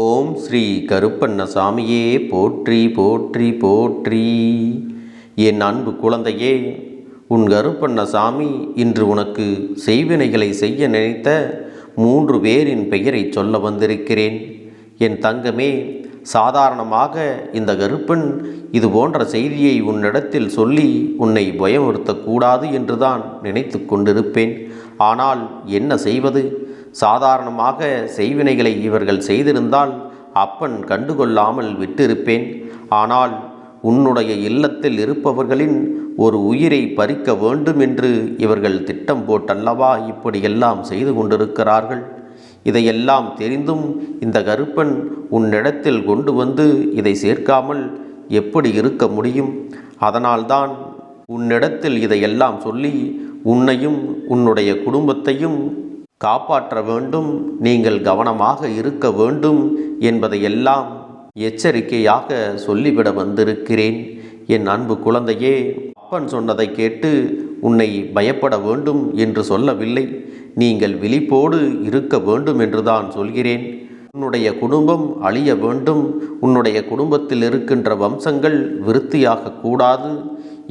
ஓம் ஸ்ரீ கருப்பண்ணசாமியே போற்றி போற்றி போற்றி. என் அன்பு குழந்தையே உன் கருப்பண்ணசாமி இன்று உனக்கு செய்வினைகளை செய்ய நினைத்த மூன்று பேரின் பெயரை சொல்ல வந்திருக்கிறேன். என் தங்கமே சாதாரணமாக இந்த கருப்பன் இது போன்ற செய்தியை உன்னிடத்தில் சொல்லி உன்னை பயமுறுத்தக்கூடாது என்றுதான் நினைத்து கொண்டிருப்பேன். ஆனால் என்ன செய்வது? சாதாரணமாக செய்வினைகளை இவர்கள் செய்திருந்தால் அப்பன் கண்டுகொள்ளாமல் விட்டிருப்பேன். ஆனால் உன்னுடைய இல்லத்தில் இருப்பவர்களின் ஒரு உயிரை பறிக்க வேண்டும் என்று இவர்கள் திட்டம் போட்டல்லவா இப்படியெல்லாம் செய்து கொண்டிருக்கிறார்கள்? இதையெல்லாம் தெரிந்தும் இந்த கருப்பன் உன்னிடத்தில் கொண்டு வந்து இதை சேர்க்காமல் எப்படி இருக்க முடியும்? அதனால்தான் உன்னிடத்தில் இதையெல்லாம் சொல்லி உன்னையும் உன்னுடைய குடும்பத்தையும் காப்பாற்ற வேண்டும் நீங்கள் கவனமாக இருக்க வேண்டும் என்பதையெல்லாம் எச்சரிக்கையாக சொல்லிவிட வந்திருக்கிறேன். என் அன்பு குழந்தையே அப்பன் சொன்னதை கேட்டு உன்னை பயப்பட வேண்டும் என்று சொல்லவில்லை. நீங்கள் விழிப்போடு இருக்க வேண்டும் என்றுதான் சொல்கிறேன். உன்னுடைய குடும்பம் அழிய வேண்டும். உன்னுடைய குடும்பத்தில் இருக்கின்ற வம்சங்கள் விருத்தியாக கூடாது.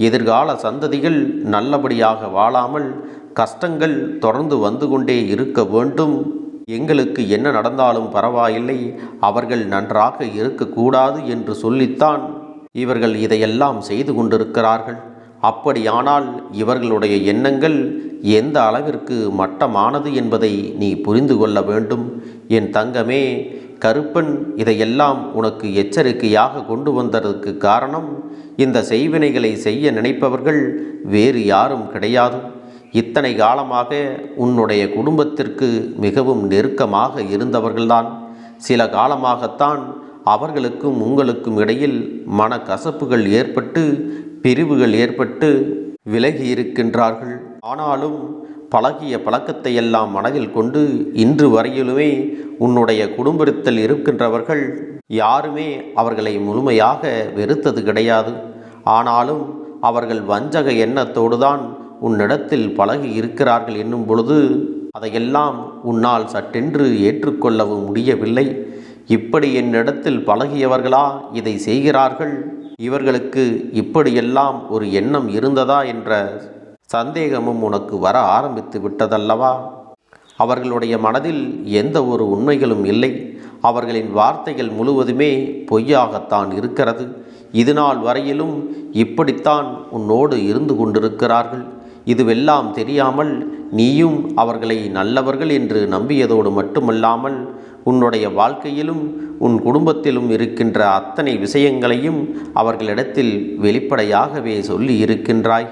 எதிர்கால சந்ததிகள் நல்லபடியாக வாழாமல் கஷ்டங்கள் தொடர்ந்து வந்து கொண்டே இருக்க வேண்டும். எங்களுக்கு என்ன நடந்தாலும் பரவாயில்லை. அவர்கள் நன்றாக இருக்கக்கூடாது என்று சொல்லித்தான் இவர்கள் இதையெல்லாம் செய்து கொண்டிருக்கிறார்கள். அப்படியானால் இவர்களுடைய எண்ணங்கள் எந்த அளவிற்கு மட்டமானது என்பதை நீ புரிந்து கொள்ள வேண்டும். என் தங்கமே கருப்பன் இதையெல்லாம் உனக்கு எச்சரிக்கையாக கொண்டு வந்ததற்கு காரணம் இந்த செய்வினைகளை செய்ய நினைப்பவர்கள் வேறு யாரும் கிடையாது. இத்தனை காலமாக உன்னுடைய குடும்பத்திற்கு மிகவும் நெருக்கமாக இருந்தவர்கள்தான். சில காலமாகத்தான் அவர்களுக்கும் உங்களுக்கும் இடையில் மனக்கசப்புகள் ஏற்பட்டு பிரிவுகள் ஏற்பட்டு விலகி இருக்கின்றார்கள். ஆனாலும் பழகிய பழக்கத்தை எல்லாம் மனதில் கொண்டு இன்று வரையிலுமே உன்னுடைய குடும்பத்தில் இருக்கின்றவர்கள் யாருமே அவர்களை முழுமையாக வெறுத்தது கிடையாது. ஆனாலும் அவர்கள் வஞ்சக எண்ணத்தோடு தான் உன்னிடத்தில் பழகி இருக்கிறார்கள் என்னும் பொழுது அதையெல்லாம் உன்னால் சட்டென்று ஏற்றுக்கொள்ளவும் முடியவில்லை. இப்படி என்னிடத்தில் பழகியவர்களா இதை செய்கிறார்கள்? இவர்களுக்கு இப்படியெல்லாம் ஒரு எண்ணம் இருந்ததா என்ற சந்தேகமும் உனக்கு வர ஆரம்பித்து விட்டதல்லவா? அவர்களுடைய மனதில் எந்த ஒரு உண்மைகளும் இல்லை. அவர்களின் வார்த்தைகள் முழுவதுமே பொய்யாகத்தான் இருக்கிறது. இதுநாள் வரையிலும் இப்படித்தான் உன்னோடு இருந்து கொண்டிருக்கிறார்கள். இதுவெல்லாம் தெரியாமல் நீயும் அவர்களை நல்லவர்கள் என்று நம்பியதோடு மட்டுமல்லாமல் உன்னுடைய வாழ்க்கையிலும் உன் குடும்பத்திலும் இருக்கின்ற அத்தனை விஷயங்களையும் அவர்களிடத்தில் வெளிப்படையாகவே சொல்லி இருக்கின்றாய்.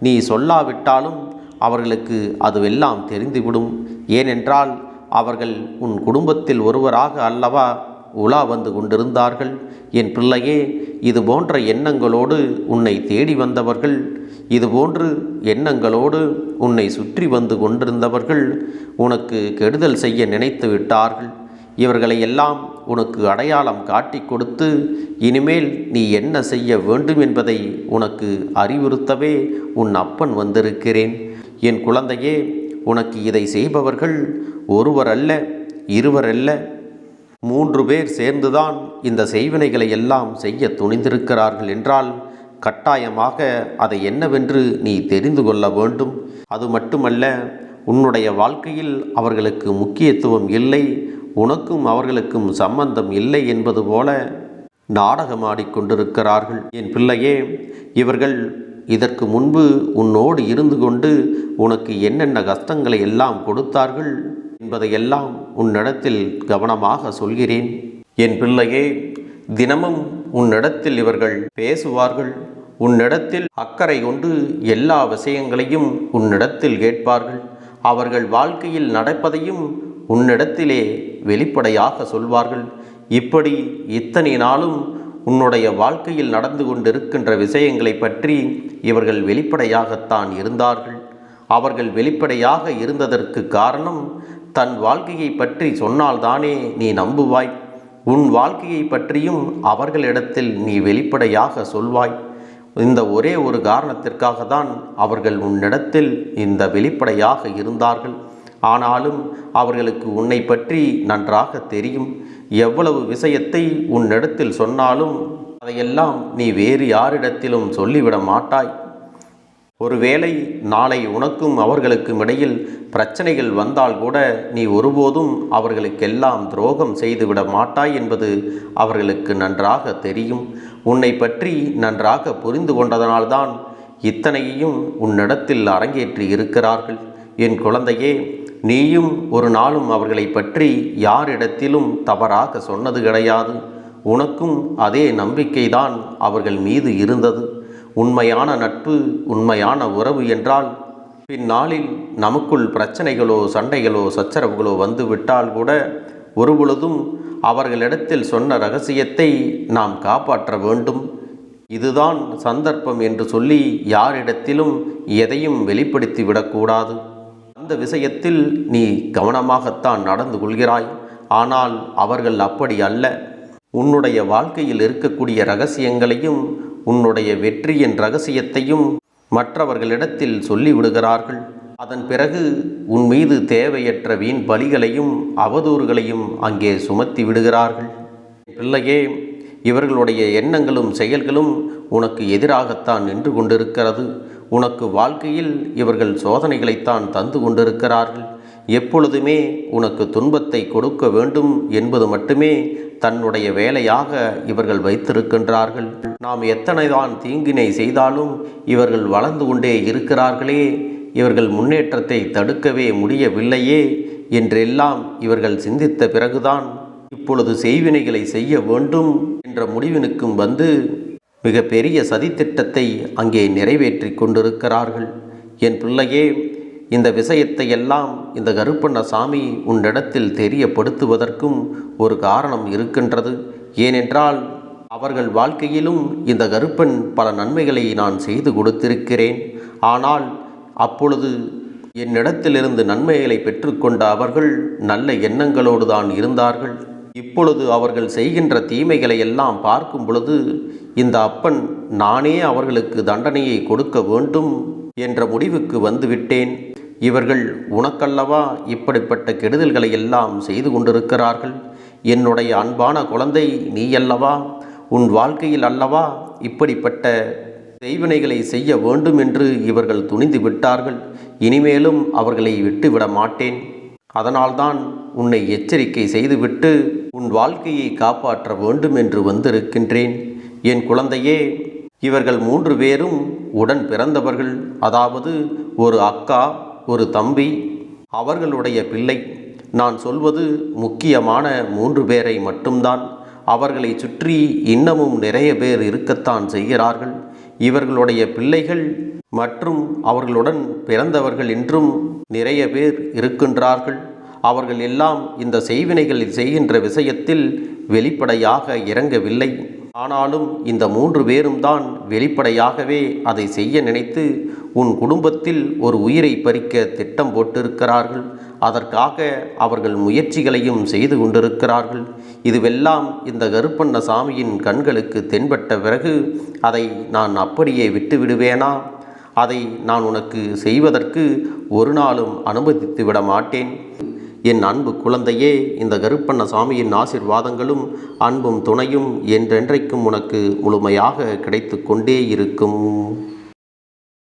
நீ சொல்லாவிட்டாலும் அவர்களுக்கு அதுவெல்லாம் தெரிந்துவிடும். ஏனென்றால் அவர்கள் உன் குடும்பத்தில் ஒருவராக அல்லவா உலா வந்து கொண்டிருந்தார்கள். என் பிள்ளையே இது போன்ற எண்ணங்களோடு உன்னை தேடி வந்தவர்கள் இதுபோன்று எண்ணங்களோடு உன்னை சுற்றி வந்து கொண்டிருந்தவர்கள் உனக்கு கெடுதல் செய்ய நினைத்து விட்டார்கள். இவர்களை எல்லாம் உனக்கு அடையாளம் காட்டி கொடுத்து இனிமேல் நீ என்ன செய்ய வேண்டும் என்பதை உனக்கு அறிவுறுத்தவே உன் அப்பன் வந்திருக்கிறேன். என் குழந்தையே உனக்கு இதை செய்பவர்கள் ஒருவர் அல்ல இருவர் அல்ல மூன்று பேர் சேர்ந்துதான் இந்த செய்வினைகளை எல்லாம் செய்ய துணிந்திருக்கிறார்கள் என்றால் கட்டாயமாக அதை என்னவென்று நீ தெரிந்து கொள்ள வேண்டும். அது மட்டுமல்ல உன்னுடைய வாழ்க்கையில் அவர்களுக்கு முக்கியத்துவம் இல்லை உனக்கும் அவர்களுக்கும் சம்பந்தம் இல்லை என்பது போல நாடகமாடிக்கொண்டிருக்கிறார்கள் என் பிள்ளையே இவர்கள் இதற்கு முன்பு உன்னோடு இருந்து கொண்டு உனக்கு என்னென்ன கஷ்டங்களை எல்லாம் கொடுத்தார்கள்? என்பதையெல்லாம் உன்னிடத்தில் கவனமாக சொல்கிறேன். என் பிள்ளையே தினமும் உன்னிடத்தில் இவர்கள் பேசுவார்கள். உன்னிடத்தில் அக்கறை கொண்டு எல்லா விஷயங்களையும் உன்னிடத்தில் கேட்பார்கள். அவர்கள் வாழ்க்கையில் நடப்பதையும் உன்னிடத்திலே வெளிப்படையாக சொல்வார்கள். இப்படி இத்தனை நாளும் உன்னுடைய வாழ்க்கையில் நடந்து கொண்டிருக்கின்ற விஷயங்களை பற்றி இவர்கள் வெளிப்படையாகத்தான் இருந்தார்கள். அவர்கள் வெளிப்படையாக இருந்ததற்கு காரணம் தன் வாழ்க்கையை பற்றி சொன்னால்தானே நீ நம்புவாய். உன் வாழ்க்கையை பற்றியும் அவர்களிடத்தில் நீ வெளிப்படையாக சொல்வாய். இந்த ஒரே ஒரு காரணத்திற்காக தான் அவர்கள் உன்னிடத்தில் இந்த வெளிப்படையாக இருந்தார்கள். ஆனாலும் அவர்களுக்கு உன்னை பற்றி நன்றாக தெரியும். எவ்வளவு விஷயத்தை உன்னிடத்தில் சொன்னாலும் அதையெல்லாம் நீ வேறு யாரிடத்திலும் சொல்லிவிட மாட்டாய். ஒருவேளை நாளை உனக்கும் அவர்களுக்கும் இடையில் பிரச்சனைகள் வந்தால் கூட நீ ஒருபோதும் அவர்களுக்கெல்லாம் துரோகம் செய்துவிட மாட்டாய் என்பது அவர்களுக்கு நன்றாக தெரியும். உன்னை பற்றி நன்றாக புரிந்து கொண்டதனால்தான் இத்தனையையும் உன்னிடத்தில் அரங்கேற்றி இருக்கிறார்கள். என் குழந்தையே நீயும் ஒரு நாளும் அவர்களை பற்றி யாரிடத்திலும் தவறாக சொன்னது கிடையாது. உனக்கும் அதே நம்பிக்கைதான் அவர்கள் மீது இருந்தது. உண்மையான நட்பு உண்மையான உறவு என்றால் பின்னாளில் நமக்குள் பிரச்சனைகளோ சண்டைகளோ சச்சரவுகளோ வந்துவிட்டால் கூட ஒருபொழுதும் அவர்களிடத்தில் சொன்ன ரகசியத்தை நாம் காப்பாற்ற வேண்டும். இதுதான் சந்தர்ப்பம் என்று சொல்லி யாரிடத்திலும் எதையும் வெளிப்படுத்தி விடக்கூடாது. அந்த விஷயத்தில் நீ கவனமாகத்தான் நடந்து கொள்கிறாய். ஆனால் அவர்கள் அப்படி அல்ல. உன்னுடைய வாழ்க்கையில் இருக்கக்கூடிய ரகசியங்களையும் உன்னுடைய வெற்றியின் ரகசியத்தையும் மற்றவர்களிடத்தில் சொல்லிவிடுகிறார்கள். அதன் பிறகு உன் மீது தேவையற்ற வீண் பலிகளையும் அவதூறுகளையும் அங்கே சுமத்தி விடுகிறார்கள். பிள்ளையே இவர்களுடைய எண்ணங்களும் செயல்களும் உனக்கு எதிராகத்தான் நின்று கொண்டிருக்கிறது. உனக்கு வாழ்க்கையில் இவர்கள் சோதனைகளைத்தான் தந்து கொண்டிருக்கிறார்கள். எப்பொழுதுமே உனக்கு துன்பத்தை கொடுக்க வேண்டும் என்பது மட்டுமே தன்னுடைய வேலையாக இவர்கள் வைத்திருக்கின்றார்கள். நாம் எத்தனைதான் தீங்கினை செய்தாலும் இவர்கள் வளர்ந்து கொண்டே இருக்கிறார்களே இவர்கள் முன்னேற்றத்தை தடுக்கவே முடியவில்லையே என்றெல்லாம் இவர்கள் சிந்தித்த பிறகுதான் இப்பொழுது செய்வினைகளை செய்ய வேண்டும் என்ற முடிவினுக்கும் வந்து மிக பெரிய சதித்திட்டத்தை அங்கே நிறைவேற்றி கொண்டிருக்கிறார்கள். என் பிள்ளையே இந்த விஷயத்தை எல்லாம் இந்த கருப்பண்ண சாமி உன்னிடத்தில் தெரியப்படுத்துவதற்கும் ஒரு காரணம் இருக்கின்றது. ஏனென்றால் அவர்கள் வாழ்க்கையிலும் இந்த கருப்பன் பல நன்மைகளை நான் செய்து கொடுத்திருக்கிறேன். ஆனால் அப்பொழுது என்னிடத்திலிருந்து நன்மைகளை பெற்றுக்கொண்ட அவர்கள் நல்ல எண்ணங்களோடு தான் இருந்தார்கள். இப்பொழுது அவர்கள் செய்கின்ற தீமைகளை எல்லாம் பார்க்கும் பொழுது இந்த அப்பன் நானே அவர்களுக்கு தண்டனையை கொடுக்க வேண்டும் என்ற முடிவுக்கு வந்துவிட்டேன். இவர்கள் உனக்கல்லவா இப்படிப்பட்ட கெடுதல்களை எல்லாம் செய்து கொண்டிருக்கிறார்கள்? என்னுடைய அன்பான குழந்தை நீ அல்லவா உன் வாழ்க்கையில் அல்லவா இப்படிப்பட்ட செய்வினைகளை செய்ய வேண்டும் என்று இவர்கள் துணிந்து விட்டார்கள். இனிமேலும் அவர்களை விட்டுவிட மாட்டேன். அதனால்தான் உன்னை எச்சரிக்கை செய்துவிட்டு உன் வாழ்க்கையை காப்பாற்ற வேண்டும் என்று வந்திருக்கின்றேன். என் குழந்தையே இவர்கள் மூன்று பேரும் உடன் பிறந்தவர்கள். அதாவது ஒரு அக்கா ஒரு தம்பி அவர்களுடைய பிள்ளை. நான் சொல்வது முக்கியமான மூன்று பேரை மட்டும்தான். அவர்களை சுற்றி இன்னமும் நிறைய பேர் இருக்கத்தான் செய்கிறார்கள். இவர்களுடைய பிள்ளைகள் மற்றும் அவர்களுடன் பிறந்தவர்கள் என்றும் நிறைய பேர் இருக்கின்றார்கள். அவர்கள் எல்லாம் இந்த செய்வினைகளை செய்கின்ற விஷயத்தில் வெளிப்படையாக இறங்கவில்லை. ஆனாலும் இந்த மூன்று பேரும் தான் வெளிப்படையாகவே அதை செய்ய நினைத்து உன் குடும்பத்தில் ஒரு உயிரை பறிக்க திட்டம் போட்டிருக்கிறார்கள். அதற்காக அவர்கள் முயற்சிகளையும் செய்து கொண்டிருக்கிறார்கள். இதுவெல்லாம் இந்த கருப்பண்ண சாமியின் கண்களுக்கு தென்பட்ட பிறகு அதை நான் அப்படியே விட்டு விடுவேனா அதை நான் உனக்கு செய்வதற்கு ஒரு நாளும் அனுமதித்து விட மாட்டேன் என் அன்பு குழந்தையே இந்த கருப்பண்ண சாமியின் ஆசிர்வாதங்களும் அன்பும் துணையும் என்றென்றைக்கும் உனக்கு முழுமையாக கிடைத்து கொண்டே இருக்கும்.